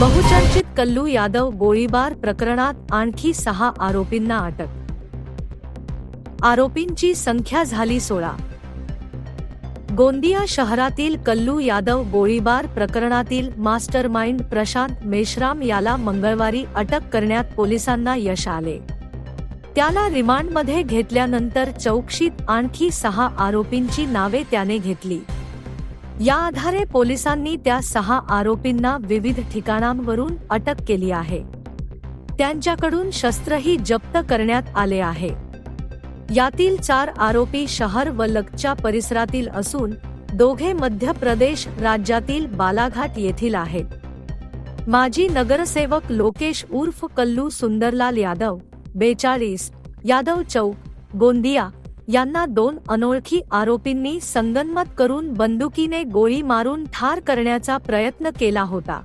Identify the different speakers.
Speaker 1: बहुचर्चित कल्लू यादव गोळीबार प्रकरणात आणखी सहा आरोपींना अटक. आरोपींची संख्या झाली सोळा. गोंदिया शहरातील कल्लू यादव गोळीबार प्रकरणातील मास्टरमाइंड प्रशांत मेश्राम याला मंगळवारी अटक करण्यात पोलिसांना यश आले. त्याला रिमांडमध्ये घेतल्यानंतर चौकशीत आणखी सहा आरोपींची नावे त्याने घेतली. या आधारे पोलिसांनी त्या सहा आरोपींना विविध ठिकाणांवरून अटक केली आहे. त्यांच्याकडून शस्त्रही जप्त करण्यात आले आहे. यातील चार आरोपी शहर व लगच्या परिसरातील असून दोघे मध्य प्रदेश राज्यातील बालाघाट येथील आहेत. माजी नगरसेवक लोकेश उर्फ कल्लू सुंदरलाल यादव बेचाळीस यादव चौक गोंदिया यांना दोन अनोळखी आरोपींनी संगनमत करून बंदुकीने गोळी मारून ठार करण्याचा प्रयत्न केला होता.